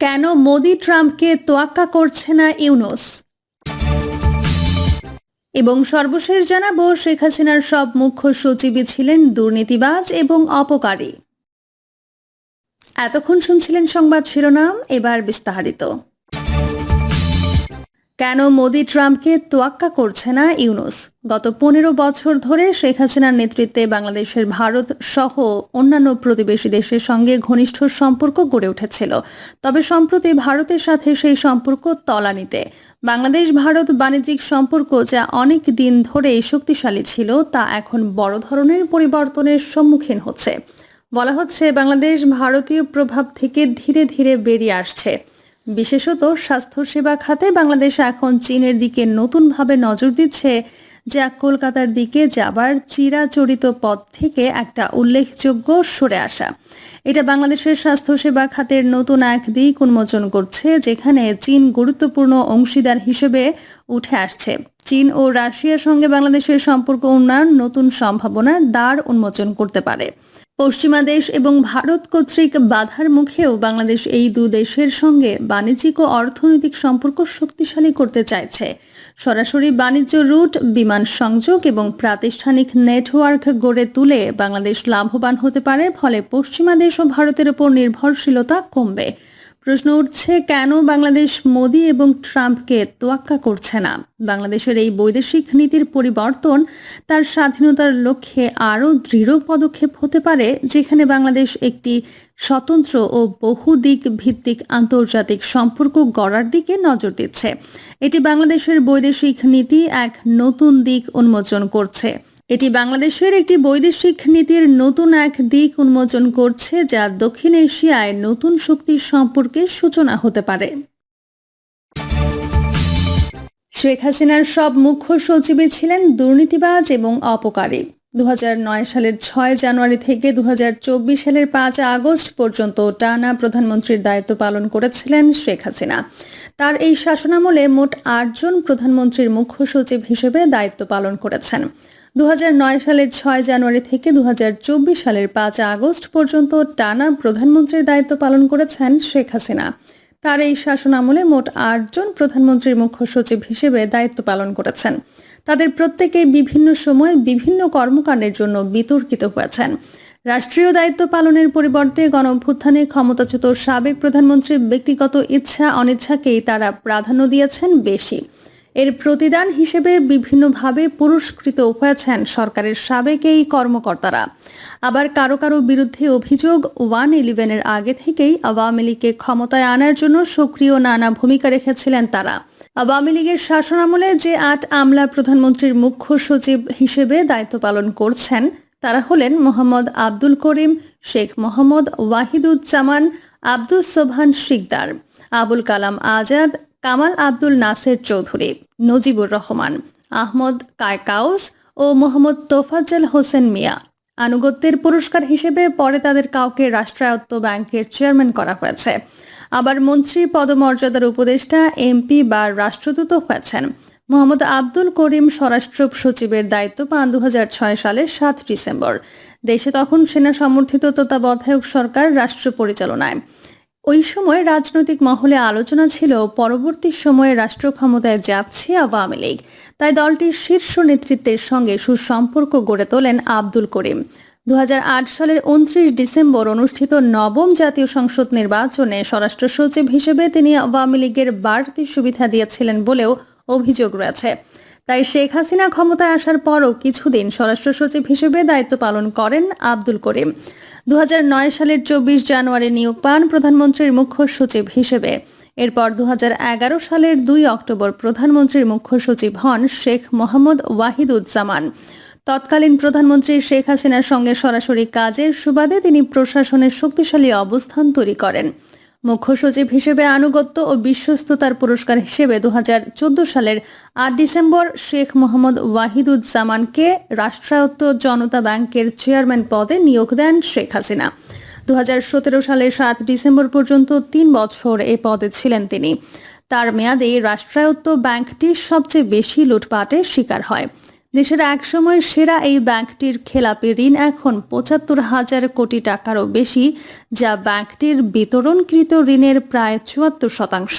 কেন মোদি ট্রাম্পকে তোয়াক্কা করছে না ইউনুস? এবং সর্বশেষ জানাব, শেখ হাসিনার সব মুখ্য সচিবই ছিলেন দুর্নীতিবাজ এবং অপকারী। এতক্ষণ শুনছিলেন সংবাদ শিরোনাম, এবার বিস্তারিত। কেন মোদি ট্রাম্পকে তোয়াক্কা করছে না ইউনুস? গত পনেরো বছর ধরে শেখ হাসিনার নেতৃত্বে বাংলাদেশের ভারত সহ অন্যান্য প্রতিবেশী দেশের সঙ্গে ঘনিষ্ঠ সম্পর্ক গড়ে উঠেছিল। তবে সম্প্রতি ভারতের সাথে সেই সম্পর্ক তলানিতে। বাংলাদেশ ভারত বাণিজ্যিক সম্পর্ক যা অনেক দিন ধরে শক্তিশালী ছিল, তা এখন বড় ধরনের পরিবর্তনের সম্মুখীন হচ্ছে। বলা হচ্ছে, বাংলাদেশ ভারতীয় প্রভাব থেকে ধীরে ধীরে বেরিয়ে আসছে। বিশেষত স্বাস্থ্যসেবা খাতে বাংলাদেশ এখন চীনের দিকে নতুনভাবে নজর দিচ্ছে, যা কলকাতার দিকে যাবার চিরাচরিত পথ থেকে একটা উল্লেখযোগ্য সরে আসা। এটা বাংলাদেশের স্বাস্থ্যসেবা খাতের নতুন এক দিক উন্মোচন করছে, যেখানে চীন গুরুত্বপূর্ণ অংশীদার হিসেবে উঠে আসছে। চীন ও রাশিয়ার সঙ্গে বাংলাদেশের সম্পর্ক উন্নয়ন নতুন সম্ভাবনার দ্বার উন্মোচন করতে পারে। পশ্চিমা দেশ এবং ভারত কর্তৃক বাধার মুখেও বাংলাদেশ এই দু দেশের সঙ্গে বাণিজ্যিক ও অর্থনৈতিক সম্পর্ক শক্তিশালী করতে চাইছে। সরাসরি বাণিজ্য রুট, বিমান সংযোগ এবং প্রাতিষ্ঠানিক নেটওয়ার্ক গড়ে তুলে বাংলাদেশ লাভবান হতে পারে, ফলে পশ্চিমা দেশ ও ভারতের উপর নির্ভরশীলতা কমবে। প্রশ্ন উঠছে, কেন বাংলাদেশ মোদি এবং ট্রাম্পকে তোয়াক্কা করছে না? বাংলাদেশের এই বৈদেশিক নীতির পরিবর্তন তার স্বাধীনতার লক্ষ্যে আরও দৃঢ় পদক্ষেপ হতে পারে, যেখানে বাংলাদেশ একটি স্বতন্ত্র ও বহুদিক ভিত্তিক আন্তর্জাতিক সম্পর্ক গড়ার দিকে নজর দিচ্ছে। এটি বাংলাদেশের বৈদেশিক নীতি এক নতুন দিক উন্মোচন করছে। এটি বাংলাদেশের একটি বৈদেশিক নীতির নতুন এক দিক উন্মোচন করছে, যা দক্ষিণ এশিয়ায় নতুন শক্তির সম্পর্কে সূচনা হতে পারে। শেখ হাসিনার সব মুখ্য সচিবই ছিলেন দুর্নীতিবাজ এবং অপকারী। দুহাজার নয় সালের ছয় জানুয়ারি থেকে দুহাজার চব্বিশ সালের পাঁচ আগস্ট পর্যন্ত টানা প্রধানমন্ত্রীর দায়িত্ব পালন করেছিলেন শেখ হাসিনা। তার এই শাসনামলে মোট আটজন প্রধানমন্ত্রীর মুখ্য সচিব হিসেবে দায়িত্ব পালন করেছেন। দুই হাজার নয় সালের ছয় জানুয়ারি থেকে দু হাজার চব্বিশ সালের পাঁচ আগস্ট পর্যন্ত টানা প্রধানমন্ত্রীর দায়িত্ব পালন করেছেন শেখ হাসিনা। তার এই শাসন আমলে মোট আটজন প্রধানমন্ত্রীর মুখ্য সচিব হিসেবে দায়িত্ব পালন করেছেন। তাদের প্রত্যেকে বিভিন্ন সময়ে বিভিন্ন কর্মকাণ্ডের জন্য বিতর্কিত হয়েছেন। রাষ্ট্রীয় দায়িত্ব পালনের পরিবর্তে গণ অভ্যুত্থানে ক্ষমতাচ্যুত সাবেক প্রধানমন্ত্রীর ব্যক্তিগত ইচ্ছা অনিচ্ছাকেই তারা প্রাধান্য দিয়েছেন বেশি। এর প্রতিদান হিসেবে বিভিন্নভাবে পুরস্কৃত হয়েছেন সরকারের সাবেক এই কর্মকর্তারা। আবার কারও কারও বিরুদ্ধে অভিযোগ ওয়ান ইলেভেনের আগে থেকেই আওয়ামী লীগকে ক্ষমতায় আনার জন্য সক্রিয় নানা ভূমিকা রেখেছিলেন তারা। আওয়ামী লীগের শাসনামলে যে আট আমলা প্রধানমন্ত্রীর মুখ্য সচিব হিসেবে দায়িত্ব পালন করছেন, তারা হলেন মোহাম্মদ আব্দুল করিম, শেখ মোহাম্মদ ওয়াহিদুজ্জামান আব্দুল সোবহান শিকদার, আবুল কালাম আজাদ কামাল আব্দুল নাসের চৌধুরী, নজিবুর রহমান, আহমদ কায়কাউস ও মোহাম্মদ তোফাজ্জল হোসেন মিয়া। আনুগত্যের পুরস্কার হিসেবে পরে তাদের কাউকে রাষ্ট্রায়ত্ত ব্যাংকের চেয়ারম্যান করা হয়েছে। আবার মন্ত্রী পদমর্যাদার উপদেষ্টা, এমপি বা রাষ্ট্রদূত হয়েছেন। মোহাম্মদ আব্দুল করিম স্বরাষ্ট্র সচিবের দায়িত্ব পান দু হাজার ছয় সালের সাত ডিসেম্বর। দেশে তখন সেনা সমর্থিত তত্ত্বাবধায়ক সরকার রাষ্ট্র পরিচালনায়। ওই সময় রাজনৈতিক মহলে আলোচনা ছিল, পরবর্তী সময়ে রাষ্ট্র ক্ষমতায় যাচ্ছে আওয়ামী লীগ। তাই দলটির শীর্ষ নেতৃত্বের সঙ্গে সুসম্পর্ক গড়ে তোলেন আব্দুল করিম। দু হাজার আট সালের উনত্রিশ ডিসেম্বর অনুষ্ঠিত নবম জাতীয় সংসদ নির্বাচনে স্বরাষ্ট্র সচিব হিসেবে তিনি আওয়ামী লীগের বাড়তি সুবিধা দিয়েছিলেন বলেও অভিযোগ রয়েছে। তাই শেখ হাসিনা ক্ষমতায় আসার পরও কিছুদিন স্বরাষ্ট্র সচিব হিসেবে দায়িত্ব পালন করেন আব্দুল করিম। দুহাজার নয় সালের চব্বিশ জানুয়ারি নিয়োগ পান প্রধানমন্ত্রীর মুখ্য সচিব হিসেবে। এরপর দু হাজার এগারো সালের দুই অক্টোবর প্রধানমন্ত্রীর মুখ্য সচিব হন শেখ মোহাম্মদ ওয়াহিদুজ্জামান। তৎকালীন প্রধানমন্ত্রী শেখ হাসিনার সঙ্গে সরাসরি কাজের সুবাদে তিনি প্রশাসনের শক্তিশালী অবস্থান তৈরি করেন। মুখ্য সচিব হিসেবে আনুগত্য ও বিশ্বস্ততার পুরস্কার হিসেবে দু হাজার চোদ্দ সালের আট ডিসেম্বর শেখ মোহাম্মদ ওয়াহিদুজ্জামানকে রাষ্ট্রায়ত্ত জনতা ব্যাংকের চেয়ারম্যান পদে নিয়োগ দেন শেখ হাসিনা। দু হাজার সতেরো সালের সাত ডিসেম্বর পর্যন্ত তিন বছর এ পদে ছিলেন তিনি। তার মেয়াদে রাষ্ট্রায়ত্ত ব্যাংকটি সবচেয়ে বেশি লুটপাটের শিকার হয়। দেশের একসময় সেরা এই ব্যাংকটির খেলাপি ঋণ এখন পঁচাত্তর হাজার কোটি টাকারও বেশি, যা ব্যাংকটির বিতরণকৃত ঋণের প্রায় চুয়াত্তর শতাংশ।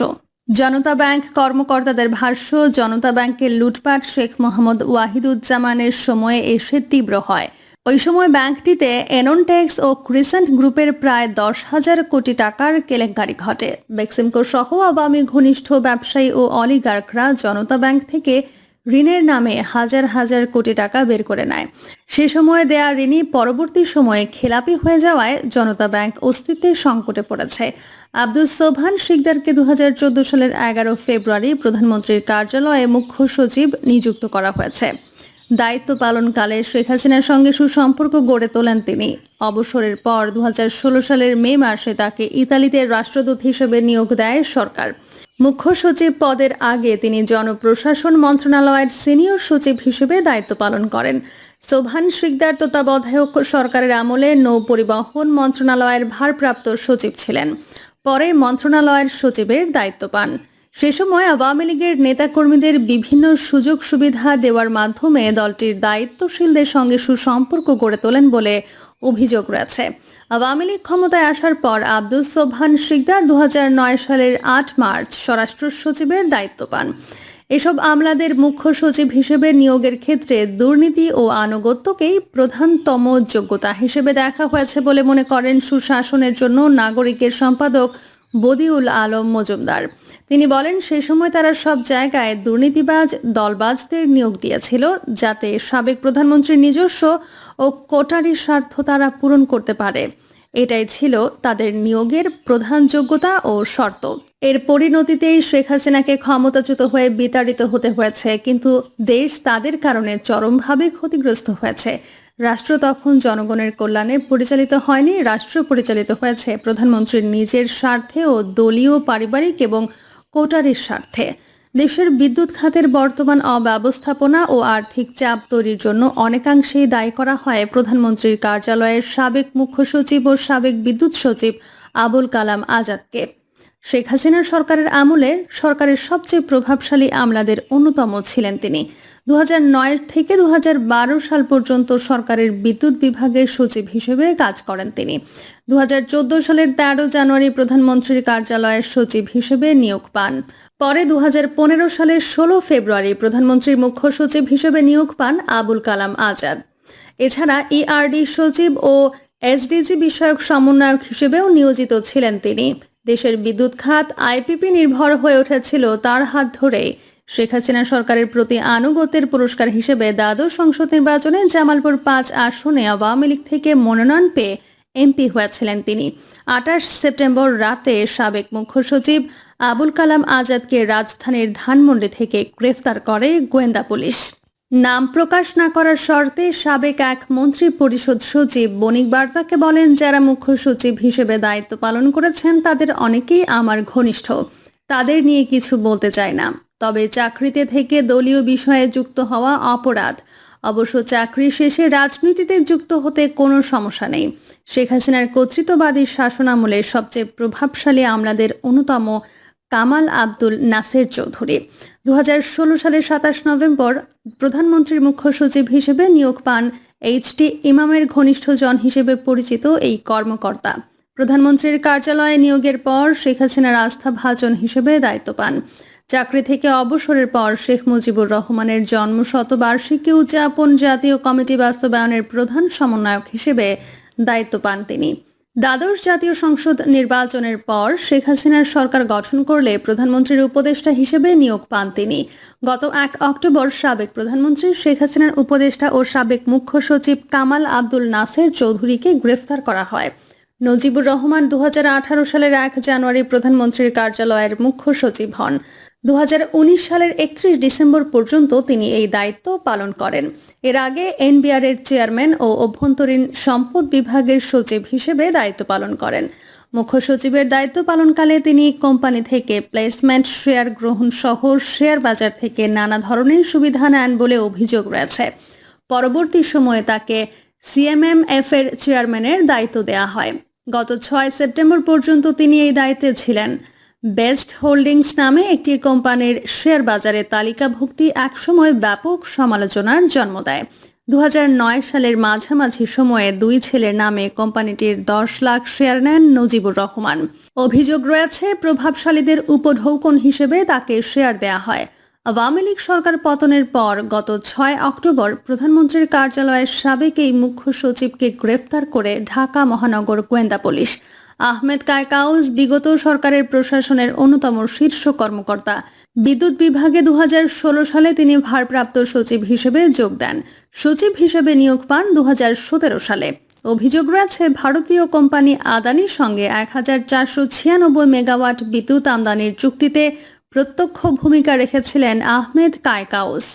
জনতা ব্যাংক কর্মকর্তাদের ভাষ্য, জনতা ব্যাংকের লুটপাট শেখ মোহাম্মদ ওয়াহিদুজ্জামানের সময়ে এসে তীব্র হয়। ওই সময় ব্যাংকটিতে এননটেক্স ও ক্রিসেন্ট গ্রুপের প্রায় দশ হাজার কোটি টাকার কেলেঙ্কারি ঘটে। বেক্সিমকো সহ আওয়ামী ঘনিষ্ঠ ব্যবসায়ী ও অলিগার্করা জনতা ব্যাংক থেকে ঋণের নামে হাজার হাজার কোটি টাকা বের করে নেয়। সে সময় দেয়া ঋণই পরবর্তী সময়ে খেলাপি হয়ে যাওয়ায় জনতা ব্যাংক অস্তিত্বের সংকটে পড়েছে। আব্দুল সোভান শিকদারকে দু হাজার চোদ্দ সালের এগারো ফেব্রুয়ারি প্রধানমন্ত্রীর কার্যালয়ে মুখ্য সচিব নিযুক্ত করা হয়েছে। দায়িত্ব পালনকালে শেখ হাসিনার সঙ্গে সুসম্পর্ক গড়ে তোলেন তিনি। অবসরের পর দু হাজার ষোলো সালের মে মাসে তাকে ইতালিতে রাষ্ট্রদূত হিসেবে নিয়োগ দেয় সরকার। মুখ্য সচিব পদের আগে তিনি জনপ্রশাসন মন্ত্রণালয়ের সিনিয়র সচিব হিসেবে দায়িত্ব পালন করেন। সোভান শিকদার তত্ত্বাবধায়ক সরকারের আমলে নৌ পরিবহন মন্ত্রণালয়ের ভারপ্রাপ্ত সচিব ছিলেন। পরে মন্ত্রণালয়ের সচিবের দায়িত্ব পান। সে সময় আওয়ামী লীগের নেতাকর্মীদের বিভিন্ন সুযোগ সুবিধা দেওয়ার মাধ্যমে দলটির দায়িত্বশীলদের সঙ্গে সুসম্পর্ক গড়ে তোলেন বলে অভিযোগ রয়েছে। আওয়ামী লীগ ক্ষমতায় আসার পর আব্দুল সোবহান শিকদার দুহাজার নয় সালের আট মার্চ স্বরাষ্ট্র সচিবের দায়িত্ব পান। এসব আমলাদের মুখ্য সচিব হিসেবে নিয়োগের ক্ষেত্রে দুর্নীতি ও আনুগত্যকেই প্রধানতম যোগ্যতা হিসেবে দেখা হয়েছে বলে মনে করেন সুশাসনের জন্য নাগরিকের সম্পাদক বদিউল আলম মজুমদার। তিনি বলেন, সেই সময় তারা সব জায়গায় দুর্নীতিবাজ দলবাজদের নিয়োগ দিয়েছিল, যাতে সাবেক প্রধানমন্ত্রীর নিজস্ব ও কোটারি স্বার্থ তারা পূরণ করতে পারে। এটাই ছিল তাদের নিয়োগের প্রধান যোগ্যতা ও শর্ত। এর পরিণতিতেই শেখ হাসিনাকে ক্ষমতাচ্যুত হয়ে বিতাড়িত হতে হয়েছে, কিন্তু দেশ তাদের কারণে চরমভাবে ক্ষতিগ্রস্ত হয়েছে। রাষ্ট্র তখন জনগণের কল্যাণে পরিচালিত হয়নি, রাষ্ট্র পরিচালিত হয়েছে প্রধানমন্ত্রীর নিজের স্বার্থে ও দলীয় পারিবারিক এবং কোটারির স্বার্থে। দেশের বিদ্যুৎ খাতের বর্তমান অব্যবস্থাপনা ও আর্থিক চাপ তৈরির জন্য অনেকাংশেই দায়ী করা হয় প্রধানমন্ত্রীর কার্যালয়ের সাবেক মুখ্য সচিব ও সাবেক বিদ্যুৎ সচিব আবুল কালাম আজাদকে। শেখ হাসিনার সরকারের আমলে সরকারের সবচেয়ে প্রভাবশালী আমলাদের অন্যতম ছিলেন তিনি। দু হাজার নয় থেকে দু হাজার বারো সাল পর্যন্ত সরকারের বিদ্যুৎ বিভাগের সচিব হিসেবে কাজ করেন তিনি। দু হাজার চোদ্দ সালের তেরো জানুয়ারি প্রধানমন্ত্রীর কার্যালয়ের সচিব হিসেবে নিয়োগ পান। পরে দু হাজার পনেরো সালের ষোলো ফেব্রুয়ারি প্রধানমন্ত্রীর মুখ্য সচিব হিসেবে নিয়োগ পান আবুল কালাম আজাদ। এছাড়া ইআরডি সচিব ও এসডিজি বিষয়ক সমন্বয়ক হিসেবেও নিয়োজিত ছিলেন তিনি। দেশের বিদ্যুৎ খাত আইপিপি নির্ভর হয়ে উঠেছিল তার হাত ধরে শেখ হাসিনা সরকারের প্রতি আনুগত্যের পুরস্কার হিসেবে দ্বাদশ সংসদ নির্বাচনে জামালপুর পাঁচ আসনে আওয়ামী লীগ থেকে মনোনয়ন পেয়ে এমপি হয়েছিলেন তিনি। আঠাশ সেপ্টেম্বর রাতে সাবেক মুখ্য সচিব আবুল কালাম আজাদকে রাজধানীর ধানমন্ডি থেকে গ্রেফতার করে গোয়েন্দা পুলিশ। নাম প্রকাশ না করার শর্তে সাবেক এক মন্ত্রী পরিষদ সচিব বণিক বার্তাকে বলেন, যারা মুখ্য সচিব হিসেবে দায়িত্ব পালন করেছেন, তাদের অনেকেই আমার ঘনিষ্ঠ। তাদের নিয়ে কিছু বলতে চাই না। তবে চাকরিতে থেকে দলীয় বিষয়ে যুক্ত হওয়া অপরাধ। অবশ্য চাকরি শেষে রাজনীতিতে যুক্ত হতে কোনো সমস্যা নেই। শেখ হাসিনার কর্তৃত্ববাদী শাসনামলে সবচেয়ে প্রভাবশালী আমলাদের অন্যতম কামাল আব্দুল নাসের চৌধুরী। দু হাজার ষোলো সালের সাতাশ নভেম্বর প্রধানমন্ত্রীর মুখ্য সচিব হিসেবে নিয়োগ পান এইচটি ইমামের ঘনিষ্ঠজন হিসেবে পরিচিত এই কর্মকর্তা। প্রধানমন্ত্রীর কার্যালয়ে নিয়োগের পর শেখ হাসিনার আস্থা ভাজন হিসেবে দায়িত্ব পান। চাকরি থেকে অবসরের পর শেখ মুজিবুর রহমানের জন্ম শতবার্ষিকী উদযাপন জাতীয় কমিটি বাস্তবায়নের প্রধান সমন্বয়ক হিসেবে দায়িত্ব পান তিনি। দ্বাদশ জাতীয় সংসদ নির্বাচনের পর শেখ হাসিনার সরকার গঠন করলে প্রধানমন্ত্রীর উপদেষ্টা হিসেবে নিয়োগ পান তিনি। গত এক অক্টোবর সাবেক প্রধানমন্ত্রী শেখ হাসিনার উপদেষ্টা ও সাবেক মুখ্য সচিব কামাল আব্দুল নাসের চৌধুরীকে গ্রেফতার করা হয়। নজিবুর রহমান দু হাজার আঠারো সালের এক জানুয়ারি প্রধানমন্ত্রীর কার্যালয়ের মুখ্য সচিব হন। দু হাজার উনিশ সালের একত্রিশ ডিসেম্বর পর্যন্ত তিনি এই দায়িত্ব পালন করেন। এর আগে এনবিআর এর চেয়ারম্যান ও অভ্যন্তরীণ সম্পদ বিভাগের সচিব হিসেবে দায়িত্ব পালন করেন। মুখ্য সচিবের দায়িত্ব পালনকালে তিনি কোম্পানি থেকে প্লেসমেন্ট, শেয়ার গ্রহণ সহ শেয়ার বাজার থেকে নানা ধরনের সুবিধা নেন বলে অভিযোগ রয়েছে। পরবর্তী সময়ে তাকে সিএমএমএফ এর চেয়ারম্যানের দায়িত্ব দেওয়া হয়। গত ছয় সেপ্টেম্বর পর্যন্ত তিনি এই দায়িত্বে ছিলেন। বেস্ট হোল্ডিংস নামে একটি কোম্পানির শেয়ার বাজারে তালিকাভুক্তি একসময় ব্যাপক সমালোচনার জন্ম দেয়। দু হাজার নয় সালের মাঝামাঝি সময়ে দুই ছেলের নামে কোম্পানিটির দশ লাখ শেয়ার নেন নজিবুর রহমান। অভিযোগ রয়েছে, প্রভাবশালীদের উপঢৌকন হিসেবে তাকে শেয়ার দেয়া হয়। আওয়ামী লীগ সরকার পতনের পর গত ছয় অক্টোবর প্রধানমন্ত্রীর কার্যালয়ের সাবেক এই মুখ্য সচিবকে গ্রেফতার করে ঢাকা মহানগর গোয়েন্দা পুলিশ। আহমেদ কায়কাউস বিগত সরকারের প্রশাসনের অন্যতম শীর্ষ কর্মকর্তা। বিদ্যুৎ বিভাগে দু হাজার ষোলো সালে তিনি ভারপ্রাপ্ত সচিব হিসেবে যোগ দেন। সচিব হিসেবে নিয়োগ পান দু হাজার সতেরো সালে। অভিযোগ রয়েছে, ভারতীয় কোম্পানি আদানির সঙ্গে এক হাজার চারশো ছিয়ানব্বই মেগাওয়াট বিদ্যুৎ আমদানির চুক্তিতে প্রত্যক্ষ ভূমিকা রেখেছিলেন আহমেদ কায়কাউস।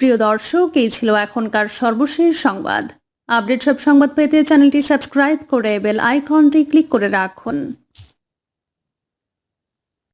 প্রিয় দর্শক, এই ছিল এখনকার সর্বশেষ সংবাদ। আপডেট সব সংবাদ পেতে চ্যানেলটি সাবস্ক্রাইব করে বেল আইকনটি ক্লিক করে রাখুন।